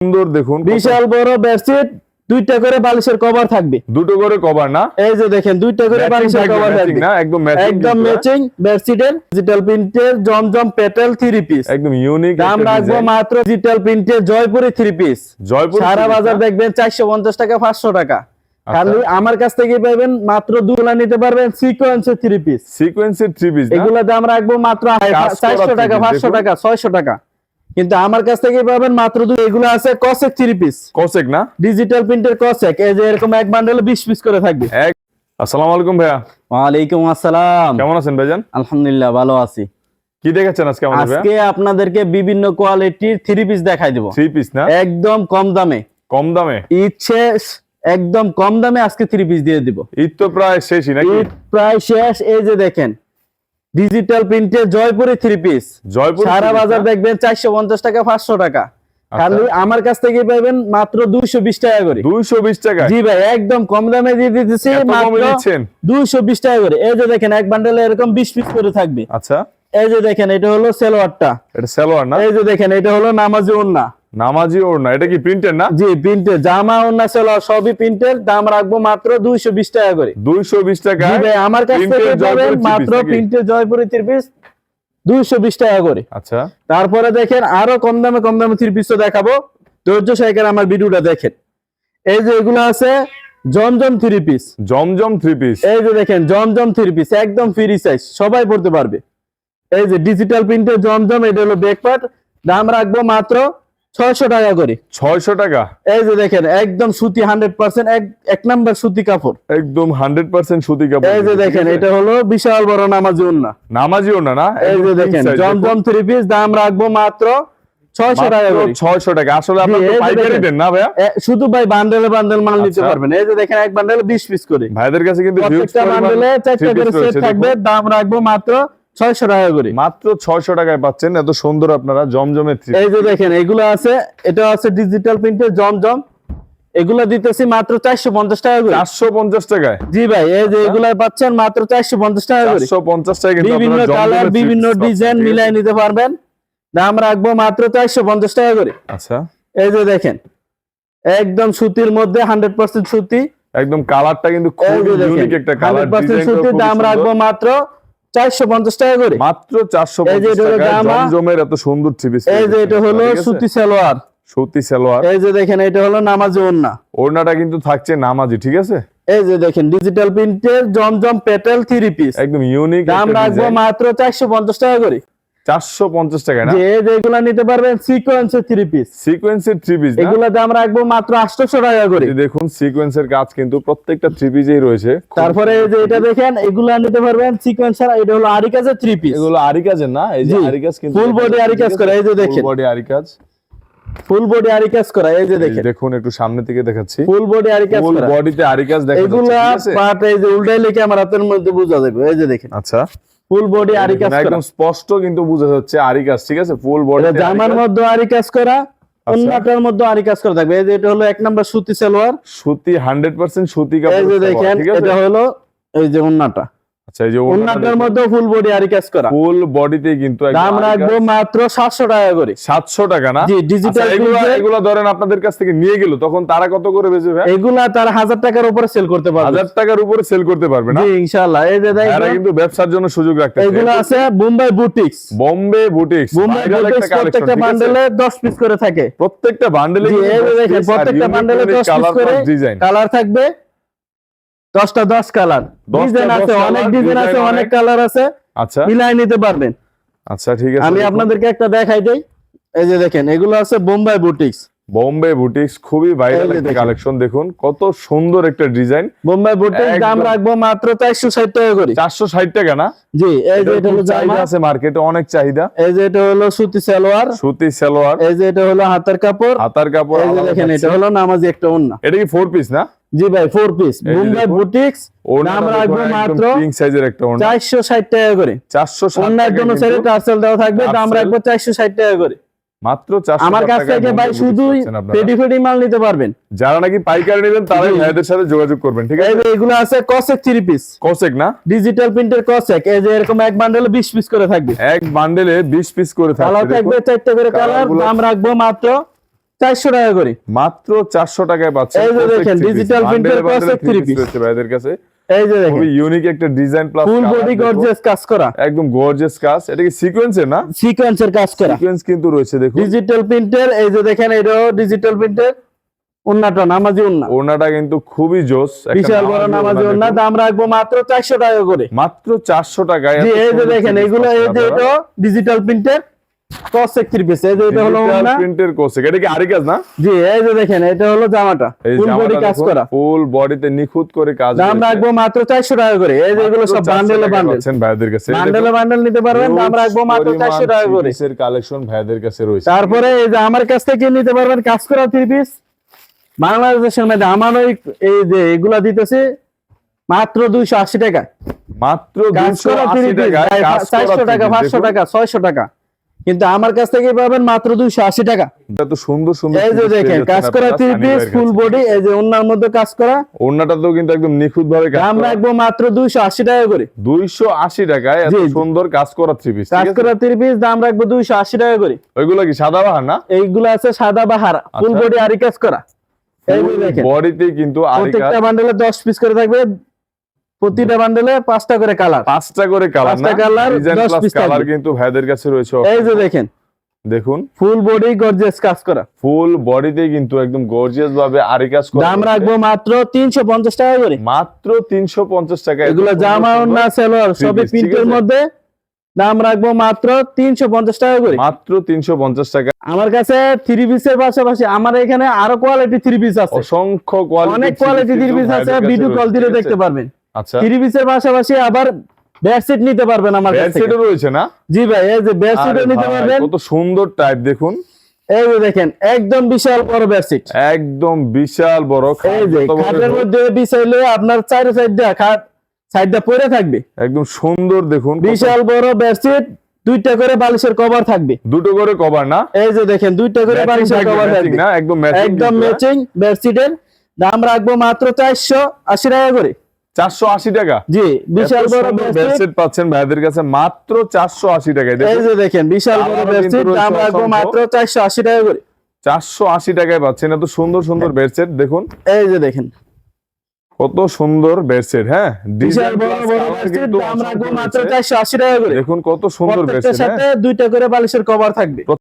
সুন্দর দেখুন বিশাল বড় বেডশিট দুইটা করে বালিশের কভার থাকবে। দুটো করে কভার না? এই যে দেখেন দুইটা করে বালিশের কভার থাকবে। না? একদম ম্যাচিং একদম ম্যাচিং বেডশিটের ডিজিটাল প্রিন্টের জমজম পেটেল থ্রি পিস একদম ইউনিক দাম রাখব মাত্র ডিজিটাল প্রিন্টের জয়পুরি থ্রি পিস জয়পুর সারা বাজার দেখবেন চারশো পঞ্চাশ টাকা পাঁচশো টাকা। আচ্ছা। খালি আমার কাছ থেকে পাবেন মাত্র দুগুলা নিতে পারবেন সিকোয়েন্সের থ্রি পিস সিকোয়েন্সের থ্রি পিস এগুলো দাম রাখব মাত্র চারশো টাকা পাঁচশো। টাকা ছয়শো টাকা। কিন্তু আমার কাছ থেকে পাবেন মাত্র দু এগুলো আছে কসেক থ্রি পিস কসেক না? ডিজিটাল প্রিন্টের কসেক এই যে এরকম এক বান্ডেলে বিশ পিস করে থাকবে। আসসালামু আলাইকুম ভাইয়া। ওয়ালাইকুম আসসালাম। কেমন আছেন ভাইজান? আলহামদুলিল্লাহ ভালো আছি। কি দেখাচ্ছেন আজকে আমাদের আজকে আপনাদেরকে বিভিন্ন কোয়ালিটির থ্রি পিস দেখাই দেবো। থ্রি পিস না? একদম কম দামে। কম দামে? ইচ্ছে একদম কম দামে আজকে থ্রি পিস দিয়ে দিব। ঈদ তো প্রায় শেষই নাকি? ঈদ প্রায় শেষ এই যে দেখেন। ডিজিটাল প্রিন্টের জয়পুরি থ্রি পিস জয়পুর সারা বাজার দেখবেন চারশো পঞ্চাশ টাকা পাঁচশো টাকা। আচ্ছা। খালি আমার কাছ থেকে পাবেন মাত্র দুইশো বিশ টাকা করে। 220 টাকা। জি ভাই একদম কম দামে দিয়ে দিতেছি দুইশো বিশ টাকা করে। এই যে দেখেন এক বান্ডেলে এরকম বিশ পিস করে থাকবে। আচ্ছা। এই যে দেখেন এটা হলো সেলোয়ারটা। এটা সালোয়ার না? এই যে দেখেন এটা হলো নামাজি ওন্না নামাজি ওর না এটা কি প্রিন্টের না? জি প্রিন্টের জামা সেলোয়ার সবই প্রিন্টের দাম রাখব মাত্র দুইশো বিশ টাকা করে। 220 টাকা জি ভাই আমার কাছ থেকে পাবেন মাত্র প্রিন্টের জয়পুরি থ্রি পিস দুইশো বিশ টাকা করে। আচ্ছা। তারপরে দেখেন আরও কম দামে কম দামে থ্রি পিস দেখাবো। ধৈর্য সহকারে আমার ভিডিওটা দেখেন। এই যে এগুলো আছে Zamzam three piece Zamzam three piece এই যে দেখেন জমজম থ্রি পিস একদম ফ্রি সাইজ সবাই পড়তে পারবে। এই যে ডিজিটাল প্রিন্টের জমজম এটা হলো ব্যাকপার্ট দাম রাখব মাত্র ছয়শো টাকা করে। 600 টাকা? এই যে দেখেন একদম সুতি হান্ড্রেড পার্সেন্ট এক নাম্বার সুতি কাপড়। একদম 100% সুতি কাপড়। এই যে দেখেন এটা হলো বিশাল বড় নামাজি উন্না নামাজি ওর না? এই যে দেখেন জমজম থ্রি পিস দাম রাখব মাত্র ছয়শো টাকা করে। 600 টাকা। আসলে তো পাইকারি দেন না ভাইয়া? শুধু ভাই বান্ডেলে বান্ডেল মাল নিতে আচ্ছা। পারবেন। এই যে দেখেন এক বান্ডেলে বিশ পিস করে। ভাইদের কাছে কিন্তু প্রত্যেকটা বান্ডেলে চারটা করে সেট থাকবে দাম রাখব মাত্র ছয়শো টাকা করে। মাত্র 600 টাকায় পাচ্ছেন এত সুন্দর আপনারা জমজমের এই যে দেখেন এগুলো আছে এটা আছে ডিজিটাল প্রিন্টের জমজম। এগুলো দিতেছি মাত্র চারশো পঞ্চাশ টাকা করে। 450 টাকায়? জি ভাই এই যে এগুলা পাচ্ছেন মাত্র চারশো পঞ্চাশ টাকা করে। 450 টাকা বিভিন্ন কালার বিভিন্ন ডিজাইন মিলাই নিতে পারবেন। দাম রাখব মাত্র চারশো পঞ্চাশ টাকা করে। আচ্ছা। এই যে দেখেন একদম সুতির মধ্যে হান্ড্রেড পার্সেন্ট সুতি। একদম কালারটা কিন্তু খুব ইউনিক একটা কালার 100% সুতির দাম রাখব মাত্র চারশো পঞ্চাশ টাকা করে। মাত্র 450 এই যে এটা হলো জমজমের এত সুন্দর থ্রি পিস এই যে এটা হলো সুতি সালোয়ার। সুতি সালোয়ার। এই যে দেখেন এটা হলো নামাজি ওড়না। ওড়নাটা কিন্তু থাকছে নামাজি ঠিক আছে? এই যে দেখেন ডিজিটাল প্রিন্টের জমজম পেটেল থ্রি পিস। একদম ইউনিক দাম রাখব মাত্র চারশো পঞ্চাশ টাকা করে। 450 টাকা না? যে যেগুলা নিতে পারবেন সিকোয়েন্সের থ্রি পিস সিকোয়েন্সের থ্রি পিস এগুলো আমরা দাম রাখব মাত্র আটশোশো টাকা করে। দেখুন সিকোয়েন্সের কাজ কিন্তু প্রত্যেকটা থ্রি পিসেই রয়েছে। তারপরে যে এটা দেখেন এগুলো নিতে পারবেন সিকোয়েন্সার এটা হলো আরিকাজের থ্রি পিস এগুলো আরিকাজের না? এই যে আরিকাজ কিন্তু ফুল বডি আরিকাজ করা, এই যে দেখেন। বডি আরিকাজ। ফুল বডি আরিকাজ করা এই যে দেখেন। দেখুন একটু সামনে থেকে দেখাচ্ছি। ফুল বডি আরিকাজ ফুল করা। বডিতে আরিকাজ দেখা যাচ্ছে এগুলা পাট এই যে উল্টাই লিখে আমার হাতের মধ্যে বোঝা যাবে এই যে দেখেন। আচ্ছা। ফুল বডি আরিকাজ করা। একদম স্পষ্ট কিন্তু বোঝা যাচ্ছে আরিকাজ ঠিক আছে? ফুল বডি জামার মধ্যে আরিকাজ করা আচ্ছা। অন্যটার মধ্যে আরিকাজ করা থাকবে। এই যে এটা হলো এক নাম্বার সুতি সালোয়ার। সুতি 100% সুতি এই যে দেখেন এটা হলো এই যে অন্যটা। আচ্ছা এই যে অন্যটার মধ্যে ফুল বডি আরিকাজ করা। ফুল বডিতে কিন্তু দাম রাখব মাত্র সাতশো টাকা করে। 700 টাকা না? জি আচ্ছা ডিজিটাল এগুলো এগুলো ধরেন আপনাদের কাছ থেকে নিয়ে গেল তখন তারা কত করে বেচবে ভাই? এগুলা তার টাকার উপরে সেল করতে পারবে। টাকার উপরে সেল করতে পারবে না? জি ইনশাআল্লাহ। এই যে দেখেন কিন্তু ব্যবসার জন্য সুযোগ রাখতেছে। এগুলো আছে Bombay boutiques Bombay boutiques Bombay boutiques প্রত্যেকটা বান্ডেলে 10 পিস করে থাকে। প্রত্যেকটা বান্ডেলে জি এই দেখেন প্রত্যেকটা বান্ডেলে 10 পিস করে ডিজাইন কালার থাকবে। 10টা 10 কালার 10টা ডিজাইন আছে অনেক ডিজাইন আছে অনেক। কালার আছে। আচ্ছা। মিলাই নিতে পারবেন। আচ্ছা ঠিক আছে। আমি আপনাদেরকে একটা দেখাই দেই। এই যে দেখেন এগুলো আছে বোম্বাই বুটিক্স বোম্বে বুটিক্স খুবই ভাইরাল একটা কালেকশন দেখুন কত সুন্দর একটা ডিজাইন বোম্বাই বুটিক্স দাম। রাখব মাত্র 460 টাকা করে। চারশো ষাট টাকা না? জি এই যে এটা হলো জামা। চাহিদা আছে মার্কেটে অনেক চাহিদা। এই যে এটা হলো সুতি সালোয়ার। সুতি সালোয়ার। এই যে এটা হলো হাতের কাপড়। হাতার কাপড় এই যে দেখেন এটা হলো নামাজি একটা ওন্না। এটা কি ফোর পিস না? জি ভাই ফোর পিস মুম্বাই বুটিক্স দাম রাখব মাত্র পিঙ্ক সাইজের একটা ওড়না চারশো ষাট টাকা করে। জন্য টার্সেল দেওয়া থাকবে দাম। রাখব টাকা করে। মাত্র চারশো আমার কাছ থেকে ভাই শুধুই পেডি ফেডি মাল নিতে পারবেন। যারা নাকি পাইকারি নেবেন তারাই ভাইদের সাথে যোগাযোগ করবেন ঠিক আছে? এগুলো আছে কসেক থ্রি পিস কসেক না? ডিজিটাল প্রিন্টের কসেক এই যে এরকম এক বান্ডেলে বিশ পিস করে থাকবে। এক বান্ডেলে বিশ পিস করে কালার থাকবে চারটে করে কালার দাম রাখব মাত্র চারশো টাকা করে। মাত্র চারশো টাকায় পাচ্ছেন এই যে দেখেন, three piece piece। রয়েছে ভাইদের কাছে। এই যে দেখেন। খুবই ইউনিক একটা design plus full body gorgeous কাজ করা। একদম গর্জিয়াস কাজ। এটা কি সিকোয়েন্সের না? সিকোয়েন্সের কাজ করা। সিকোয়েন্স কিন্তু রয়েছে দেখুন। ডিজিটাল প্রিন্টের এই যে দেখেন এটাও ডিজিটাল প্রিন্টের উন্নাটা নামাজি উন্না ওড়নাটা কিন্তু খুবই জোস। বিশাল বড় নামাজি দেখুন। দাম রাখব মাত্র চারশো টাকা করে। মাত্র চারশো টাকায় জি এই যে দেখেন এগুলো এই যে এটা ডিজিটাল প্রিন্টের ক্রস একত্রিশ পিস এই যে এটা হলো Digital উন্না printed এটা কি আরি কাজ না? জি এই যে দেখেন এটা হলো জামাটা। ফুল বডি কাজ করা। ফুল বডিতে নিখুঁত করে কাজ দাম রাখব মাত্র চারশো টাকা করে। এই যে এগুলো সব বান্ডেলে বান্ডেল পাচ্ছেন ভাইদের কাছে। বান্ডেলে বান্ডেল নিতে পারবেন দাম রাখব মাত্র চারশো টাকা করে। কালেকশন ভাইদের কাছে রয়েছে। তারপরে এই যে আমার কাছ থেকে নিতে পারবেন কাজ করা থ্রি পিস বাংলাদেশের মধ্যে আমার ওই এই যে এগুলা দিতেছে মাত্র দুইশো আশি টাকা। মাত্র কাজ দুশো করা আশি থ্রি পিস টাকায় কাজ করা চারশো টাকা three piece, পাঁচশো দেখুন। টাকা ছয়শো টাকা। কিন্তু আমার কাছ থেকে পাবেন মাত্র দুইশো আশি টাকা। এত সুন্দর সুন্দর এই যে দেখেন কাজ করা থ্রি পিস ফুল বডি এই যে অন্যার মধ্যে কাজ করা। ওড়নাটাতেও কিন্তু একদম নিখুঁত ভাবে দাম রাখব মাত্র দুইশো আশি টাকা করে। দুইশো আশি টাকায় এত। সুন্দর কাজ করা থ্রি পিস কাজ করা থ্রি পিস দাম রাখব দুইশো আশি টাকা করে। ওইগুলো কি সাদা বাহার না? এইগুলো আছে সাদা বাহার ফুল। বডি আরি কাজ করা। বডিতে কিন্তু প্রত্যেকটা বান্ডেলে দশ পিস করে থাকবে। প্রতিটা বান্ডেলে পাঁচটা করে কালার পাঁচটা করে কালার পাঁচটা দশ প্লাস কালার কিন্তু ভাইদের কাছে রয়েছে এই যে দেখেন। দেখুন। ফুল বডি গর্জিয়াস কাজ করা। ফুল বডিতে কিন্তু একদম গর্জিয়াস ভাবে আরি কাজ করা দাম রাখব মাত্র তিনশো পঞ্চাশ টাকা করে। মাত্র তিনশো পঞ্চাশ টাকা এগুলো জামা না three সবই প্রিন্টের মধ্যে দাম রাখব মাত্র তিনশো পঞ্চাশ টাকা করে। মাত্র তিনশো পঞ্চাশ টাকা। আমার কাছে থ্রি পিসের পাশাপাশি আমার এখানে আরও কোয়ালিটি থ্রি পিস আছে। অসংখ্য কোয়ালিটি অনেক কোয়ালিটি থ্রি পিস আছে ভিডিও কল দিলে দেখতে পারবেন। আচ্ছা। থ্রি পিসের পাশাপাশি আবার বেডশিট নিতে পারবেন আমার কাছ থেকে। ব্যাডশিটও রয়েছে না? জি ভাই এই যে বেডশিটও নিতে পারবেন। কত সুন্দর টাইপ দেখুন। এই যে দেখেন একদম বিশাল বড় বেডশিট একদম বিশাল বড় এই যে খাটের মধ্যে বিছাইলে আপনার চারি সাইডটা খাট সাইডটা পরে থাকবে। একদম সুন্দর দেখুন বিশাল বড় বেডশিট দুইটা করে বালিশের কভার থাকবে। দুটো করে কভার না? এই যে দেখেন দুইটা করে বালিশের কভার থাকবে। না? একদম ম্যাচিং একদম ম্যাচিং বেডশিটের দাম রাখব মাত্র চারশো আশি টাকা করে। চারশো আশি টাকা। জি বিশাল বড় বেডশিট বেডশিট পাচ্ছেন ভাইদের কাছে মাত্র চারশো আশি টাকায়। এই দেখুন যে দেখেন বিশাল বড় আমারও দাম রাখব মাত্র চারশো আশি টাকা করে। চারশো আশি টাকায় পাচ্ছেন এত সুন্দর সুন্দর বেডশিট দেখুন। এই যে দেখেন। কত সুন্দর বেডশিট হ্যাঁ? দেখুন কত সুন্দর বেডশিট সাথে দুইটা করে বালিশের কভার থাকবে।